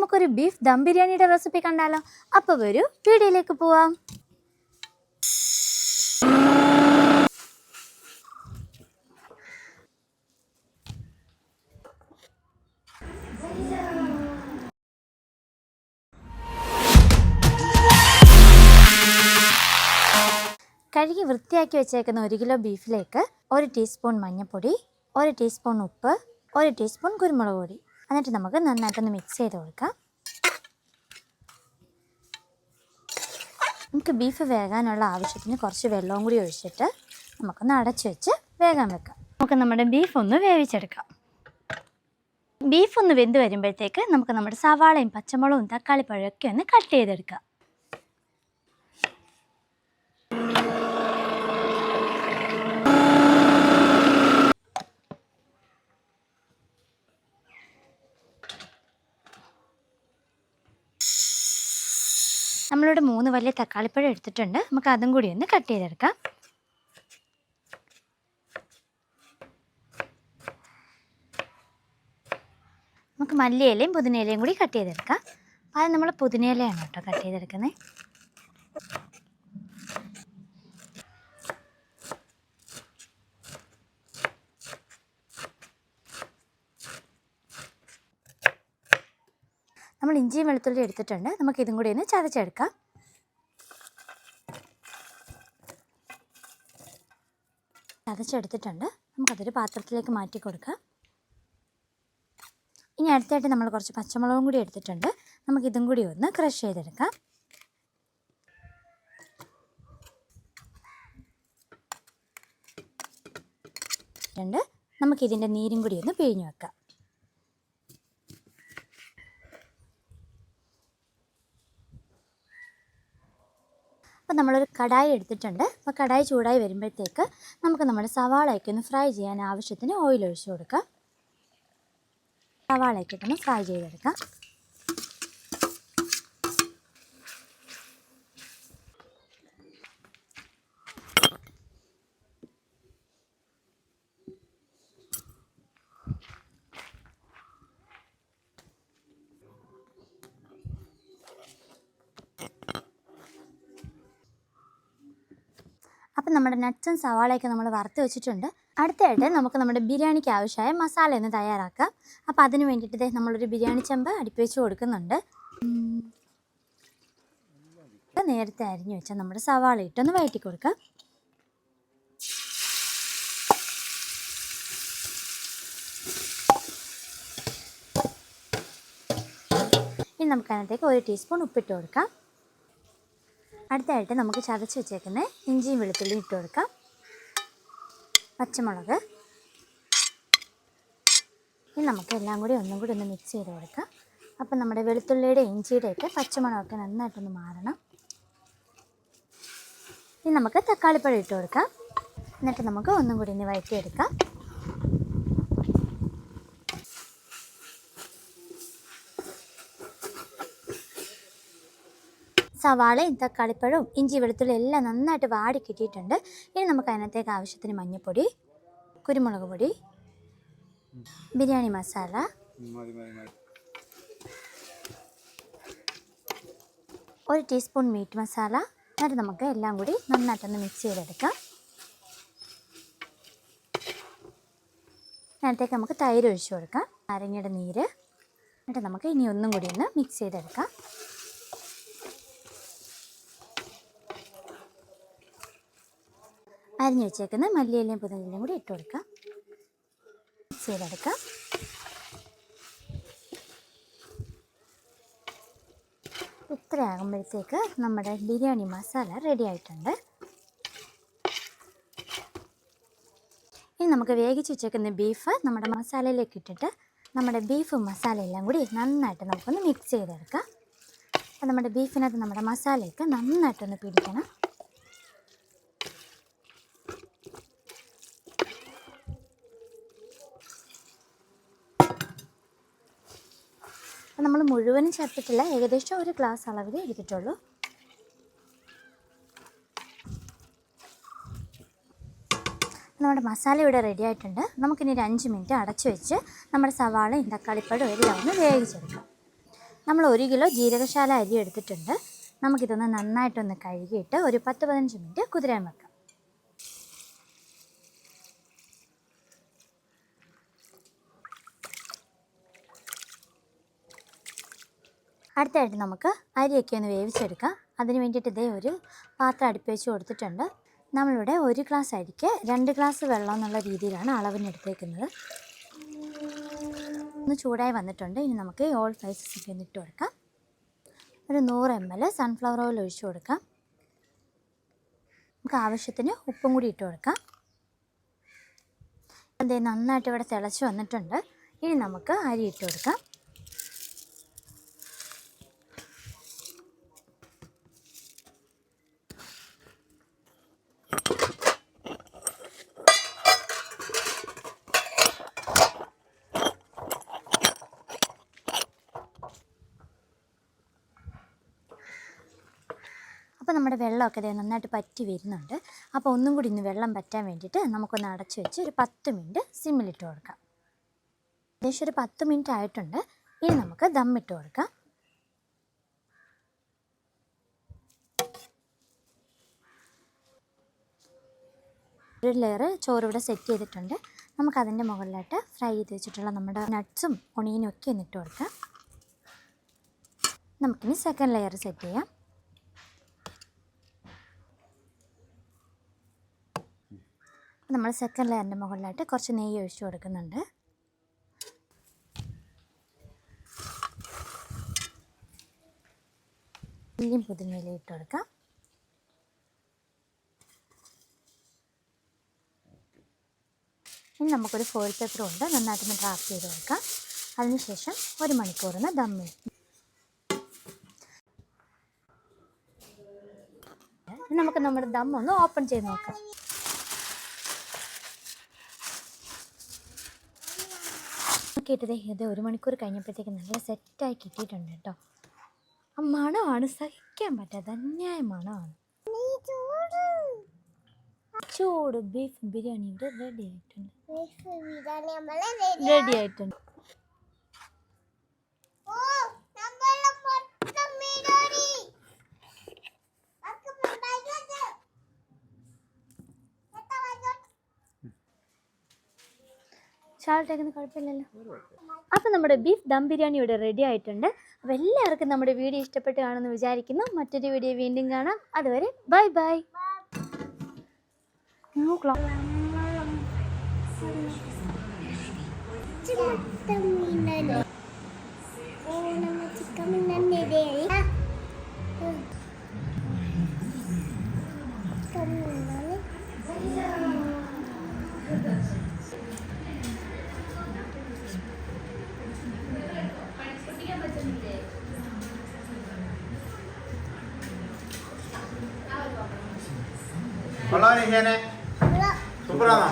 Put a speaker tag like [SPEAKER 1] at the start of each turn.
[SPEAKER 1] നമുക്കൊരു ബീഫ് ദം ബിരിയാണിയുടെ റെസിപ്പി കണ്ടാലോ? അപ്പോൾ വരൂ വീഡിയോയിലേക്ക് പോവാം. കഴുകി വൃത്തിയാക്കി വെച്ചേക്കുന്ന ഒരു കിലോ ബീഫിലേക്ക് ഒരു ടീസ്പൂൺ മഞ്ഞൾപ്പൊടി ഒരു ടീസ്പൂൺ ഉപ്പ് ഒരു ടീസ്പൂൺ കുരുമുളക് പൊടി. എന്നിട്ട് നമുക്ക് നന്നായിട്ടൊന്ന് മിക്സ് ചെയ്ത് കൊടുക്കാം. നമുക്ക് ബീഫ് വേകാനുള്ള ആവശ്യത്തിന് കുറച്ച് വെള്ളവും കൂടി ഒഴിച്ചിട്ട് നമുക്കൊന്ന് അടച്ചു വെച്ച് വേഗം വെക്കാം. നമുക്ക് നമ്മുടെ ബീഫ് ഒന്ന് വേവിച്ചെടുക്കാം. ബീഫ് ഒന്ന് വെന്ത് വരുമ്പോഴത്തേക്ക് നമുക്ക് നമ്മുടെ സവാളയും പച്ചമുളകും തക്കാളിപ്പഴമൊക്കെ ഒന്ന് കട്ട് ചെയ്തെടുക്കാം. നമ്മളിവിടെ മൂന്ന് വലിയ തക്കാളിപ്പഴം എടുത്തിട്ടുണ്ട്. നമുക്ക് അതും കൂടി ഒന്ന് കട്ട് ചെയ്തെടുക്കാം. നമുക്ക് മല്ലിയിലയും പുതിനയിലയും കൂടി കട്ട് ചെയ്തെടുക്കാം. അത് നമ്മൾ പുതിനയിലയാണ് കേട്ടോ കട്ട് ചെയ്തെടുക്കുന്നത്. നമ്മൾ ഇഞ്ചിയും വെളുത്തുള്ളി എടുത്തിട്ടുണ്ട്. നമുക്ക് ഇതും കൂടി ഒന്ന് ചതച്ചെടുക്കാം. ചതച്ചെടുത്തിട്ടുണ്ട്. നമുക്കതൊരു പാത്രത്തിലേക്ക് മാറ്റി കൊടുക്കാം. ഇനി അടുത്തായിട്ട് നമ്മൾ കുറച്ച് പച്ചമുളകും കൂടി എടുത്തിട്ടുണ്ട്. നമുക്ക് ഇതും കൂടി ഒന്ന് ക്രഷ് ചെയ്തെടുക്കാം. ണ്ട്. നമുക്കിതിന്റെ നീരും കൂടി ഒന്ന് പിഴിഞ്ഞു വെക്കാം അപ്പോൾ നമ്മളൊരു കടായി എടുത്തിട്ടുണ്ട്. അപ്പോൾ കടായി ചൂടായി വരുമ്പോഴത്തേക്ക് നമുക്ക് നമ്മുടെ സവാളയൊക്കെ ഒന്ന് ഫ്രൈ ചെയ്യാൻ ആവശ്യത്തിന് ഓയിൽ ഒഴിച്ചു കൊടുക്കാം. സവാളയൊക്കെ ഒന്ന് ഫ്രൈ ചെയ്തെടുക്കാം. അപ്പം നമ്മുടെ നട്ട്സും സവാളയൊക്കെ നമ്മൾ വറുത്ത് വെച്ചിട്ടുണ്ട്. അടുത്തായിട്ട് നമുക്ക് നമ്മുടെ ബിരിയാണിക്ക് ആവശ്യമായ മസാല ഒന്ന് തയ്യാറാക്കാം. അപ്പോൾ അതിന് വേണ്ടിയിട്ട് നമ്മളൊരു ബിരിയാണി ചെമ്പ് അടുപ്പി വെച്ച് കൊടുക്കുന്നുണ്ട്. നേരത്തെ അരിഞ്ഞു വെച്ചാൽ നമ്മുടെ സവാള ഇട്ടൊന്ന് വഴറ്റി കൊടുക്കാം. ഇനി നമുക്ക് അതിനകത്തേക്ക് ഒരു ടീസ്പൂൺ ഉപ്പിട്ട് കൊടുക്കാം. അടുത്തായിട്ട് നമുക്ക് ചതച്ച് വെച്ചേക്കുന്ന ഇഞ്ചിയും വെളുത്തുള്ളിയും ഇട്ട് കൊടുക്കാം. പച്ചമുളക്. ഇനി നമുക്ക് എല്ലാം കൂടി ഒന്നും കൂടി ഒന്ന് മിക്സ് ചെയ്ത് കൊടുക്കാം. അപ്പം നമ്മുടെ വെളുത്തുള്ളിയുടെ ഇഞ്ചിയുടെയൊക്കെ പച്ചമുളകൊക്കെ നന്നായിട്ടൊന്ന് മാറണം. ഇനി നമുക്ക് തക്കാളിപ്പഴം ഇട്ട് കൊടുക്കാം. എന്നിട്ട് നമുക്ക് ഒന്നും കൂടി ഇനി വഴറ്റിയെടുക്കാം. സവാളയും തക്കാളിപ്പഴവും ഇഞ്ചി വെളുത്തുള്ളി എല്ലാം നന്നായിട്ട് വാടി കിട്ടിയിട്ടുണ്ട്. ഇനി നമുക്ക് അതിനകത്തേക്ക് ആവശ്യത്തിന് മഞ്ഞൾപ്പൊടി കുരുമുളക് പൊടി ബിരിയാണി മസാല. ഒരു ടീസ്പൂൺ മീറ്റ് മസാല. എന്നിട്ട് നമുക്ക് എല്ലാം കൂടി നന്നായിട്ടൊന്ന് മിക്സ് ചെയ്തെടുക്കാം. നേരത്തേക്ക് നമുക്ക് തൈര് ഒഴിച്ചു കൊടുക്കാം. നാരങ്ങയുടെ നീര്. എന്നിട്ട് നമുക്ക് ഇനി ഒന്നും കൂടി ഒന്ന് മിക്സ് ചെയ്തെടുക്കാം. അരിഞ്ഞു വെച്ചേക്കുന്ന മല്ലിയിലയും പുതിനയിലയും കൂടി ഇട്ട് കൊടുക്കാം. ചെയ്തെടുക്കാം. ഇത്ര ആകുമ്പോഴത്തേക്ക് നമ്മുടെ ബിരിയാണി മസാല റെഡി ആയിട്ടുണ്ട്. ഇനി നമുക്ക് വേവിച്ച് വെച്ചേക്കുന്ന ബീഫ് നമ്മുടെ മസാലയിലേക്ക് ഇട്ടിട്ട് നമ്മുടെ ബീഫ് മസാല എല്ലാം കൂടി നന്നായിട്ട് നമുക്കൊന്ന് മിക്സ് ചെയ്തെടുക്കാം. അപ്പോൾ നമ്മുടെ ബീഫിനകത്ത് നമ്മുടെ മസാലയൊക്കെ നന്നായിട്ടൊന്ന് പിടിക്കണം. അപ്പോൾ നമ്മൾ മുഴുവനും ചേർത്തിട്ടില്ല ഏകദേശം ഒരു ഗ്ലാസ് അളവിൽ എടുത്തിട്ടുള്ളൂ. നമ്മുടെ മസാല ഇവിടെ റെഡി ആയിട്ടുണ്ട്. നമുക്കിനി ഒരു അഞ്ച് മിനിറ്റ് അടച്ചു വെച്ച് നമ്മുടെ സവാളയും തക്കാളിപ്പഴവും എല്ലാം ഒന്ന് വേവിച്ചെടുക്കാം. നമ്മൾ ഒരു കിലോ ജീരകശാല അരി എടുത്തിട്ടുണ്ട്. നമുക്കിതൊന്ന് നന്നായിട്ടൊന്ന് കഴുകിയിട്ട് ഒരു പത്ത് പതിനഞ്ച് മിനിറ്റ് കുതിരാൻ വെക്കാം. അടുത്തായിട്ട് നമുക്ക് അരിയൊക്കെ ഒന്ന് വേവിച്ചെടുക്കാം. അതിന് വേണ്ടിയിട്ട് ഇതേ ഒരു പാത്രം അടുപ്പ് വെച്ച് കൊടുത്തിട്ടുണ്ട്. നമ്മളിവിടെ ഒരു ഗ്ലാസ് അരിക്ക് രണ്ട് ഗ്ലാസ് വെള്ളം എന്നുള്ള രീതിയിലാണ് അളവിന് എടുത്തേക്കുന്നത്. ഒന്ന് ചൂടായി വന്നിട്ടുണ്ട്. ഇനി നമുക്ക് ഓൾ സ്പൈസസ് ഒക്കെ ഒന്ന് ഇട്ട് കൊടുക്കാം. ഒരു നൂറ് എം എൽ സൺഫ്ലവർ ഓയിൽ ഒഴിച്ചു കൊടുക്കാം. നമുക്ക് ആവശ്യത്തിന് ഉപ്പും കൂടി ഇട്ട് കൊടുക്കാം. അതേ നന്നായിട്ട് ഇവിടെ തിളച്ച് വന്നിട്ടുണ്ട്. ഇനി നമുക്ക് അരി ഇട്ട് കൊടുക്കാം അപ്പോൾ നമ്മുടെ വെള്ളമൊക്കെ ദേ നന്നായിട്ട് പറ്റി വരുന്നുണ്ട്. അപ്പോൾ ഒന്നും കൂടി ഇന്ന് വെള്ളം പറ്റാൻ വേണ്ടിയിട്ട് നമുക്കൊന്ന് അടച്ചു വെച്ച് ഒരു പത്ത് മിനിറ്റ് സിമ്മിലിട്ട് കൊടുക്കാം. ഏകദേശം ഒരു പത്ത് മിനിറ്റ് ആയിട്ടുണ്ട്. ഇനി നമുക്ക് ദമ്മിട്ട് കൊടുക്കാം. ഒരു ലെയർ ചോറ് ഇവിടെ സെറ്റ് ചെയ്തിട്ടുണ്ട് നമുക്കതിന്റെ മുകളിലായിട്ട് ഫ്രൈ ചെയ്ത് വെച്ചിട്ടുള്ള നമ്മുടെ നട്ട്സും ഒണിയനും ഒക്കെ ഒന്നിട്ട് കൊടുക്കാം. നമുക്കിനി സെക്കൻഡ് ലെയർ സെറ്റ് ചെയ്യാം. നമ്മൾ സെക്കൻഡ് ലെയറിന്റെ മുകളിലായിട്ട് കുറച്ച് നെയ്യ് ഒഴിച്ചു കൊടുക്കുന്നുണ്ട്. ഇനിയും പുതിനയില ഇട്ട് കൊടുക്കാം. ഇനി നമുക്കൊരു ഫോയിൽ പേപ്പർ ഉണ്ട് നന്നായിട്ടൊന്ന് ഡ്രാപ്പ് ചെയ്ത് കൊടുക്കാം. അതിനുശേഷം ഒരു മണിക്കൂറിന് ദമ്മ് നമുക്ക് നമ്മുടെ ദം ഒന്ന് ഓപ്പൺ ചെയ്ത് നോക്കാം. കേട്ടതേ ഇത് ഒരു മണിക്കൂർ കഴിഞ്ഞപ്പോഴത്തേക്ക് നല്ല സെറ്റായി കിട്ടിയിട്ടുണ്ട് കേട്ടോ. ആ മണമാണ് സഹിക്കാൻ പറ്റാത്ത അന്യായ മണമാണ്. ചൂട്. ബീഫ് ബിരിയാണി ഇവിടെ റെഡി ആയിട്ടുണ്ട്. റെഡി ആയിട്ടുണ്ട്. ഷാൾട്ടേക്കുന്ന കുഴപ്പമില്ലല്ലോ. അപ്പം നമ്മുടെ ബീഫ് ദം ബിരിയാണി ഇവിടെ റെഡി ആയിട്ടുണ്ട്. അപ്പോൾ എല്ലാവർക്കും നമ്മുടെ വീഡിയോ ഇഷ്ടപ്പെട്ട് കാണുമെന്ന് വിചാരിക്കുന്നു. മറ്റൊരു വീഡിയോ വീണ്ടും കാണാം. അതുവരെ ബൈ ബൈ
[SPEAKER 2] കൊള്ളാം നിഷേനെ സൂപ്പറാണോ?